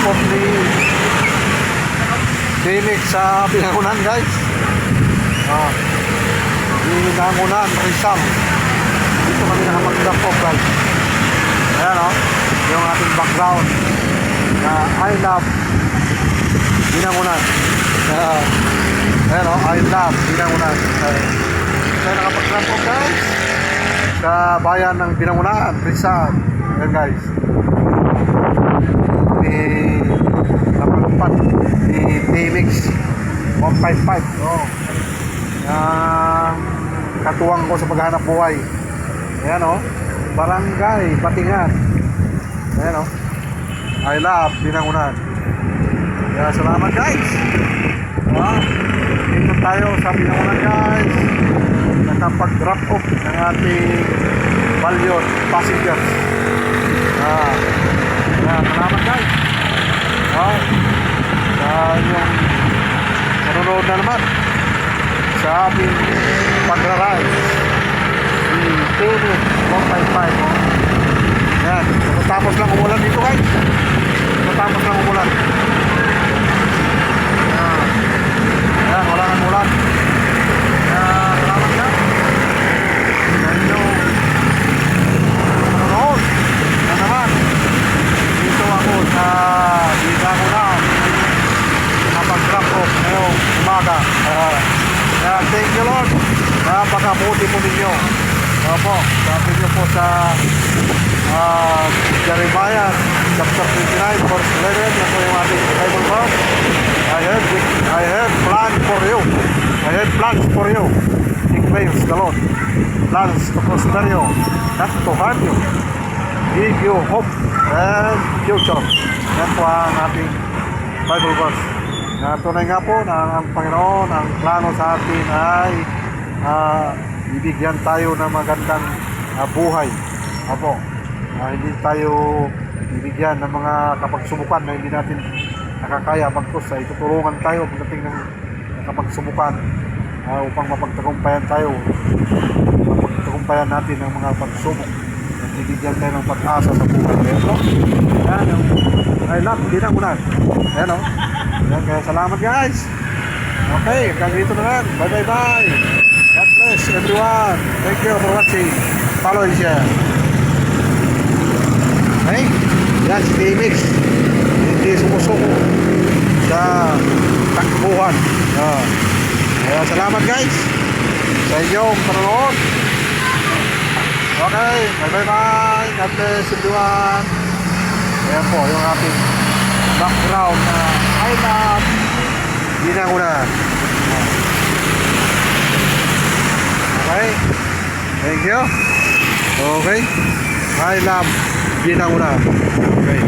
drop off ni Phoenix sa Pinangunan guys. Ah, Pinangunan, Rizal. Dito kami nakapag-drop off guys. Ayan o, yung ating background na I love Binangunan. Uh, ayan o, I love Binangunan. Uh, tayo nakapag-drop off guys sa bayan ng Binangunan, Rizal. Ayan guys. 155. Oh. Yang katuwang ko sa paghahanap buhay. Ayan o. Barangay, Patingan. Ayan o. I love Binangunan. Kaya salamat guys. Ah, dito tayo sa Binangunan guys. Nakapag-drop off ng ating Balyon passengers. Ah, kaya salamat guys. Ah, sa inyong nanonood na naman. Sa ating pagraray si Phoenix 155 oh. yan. Matapos lang umulan dito guys matapos lang umulan yan yan wala nang ulan kaya salamat na sa inyong nanonood na naman dito ako sa Bida ko na nakapag-drop off ngayong umaga uh, kaya thank you Lord. Napakabuti po ninyo. Opo, sabi niyo po sa uh, Jeremiah chapter 29 verse 11 yan po yung ating Bible verse. I have, I have plans for you. I have plans for you declares the Lord. Plans to prosper you not to harm you. Give you hope and future. Yan po ang ating Bible verse na tunay nga po na ang Panginoon ang plano sa atin ay ah, bibigyan tayo ng magandang ah, buhay. Apo, ah, hindi tayo bibigyan ng mga kapagsubukan na hindi natin nakakaya bagkus ay tutulungan tayo pagdating ng kapagsubukan ah, upang mapagtagumpayan tayo mapagtagumpayan natin ang mga pagsubok at bibigyan tayo ng pag-asa sa buhay. Kaya po, yan ang I love, hindi na unan. Ayan o. Yan, kaya salamat guys. Okay, hanggang dito na lang. Bye bye bye. God bless everyone. Thank you for watching. Follow and share. Okay? Yan si Mix. Hindi sumusuko sa takbuhan. Ah. Kaya salamat guys sa inyong panonood. Okay, bye bye bye. God bless everyone. Ayan po yung ating I love Binangunan. Okay? Thank you. Okay? I love Binangunan. Okay. Okay.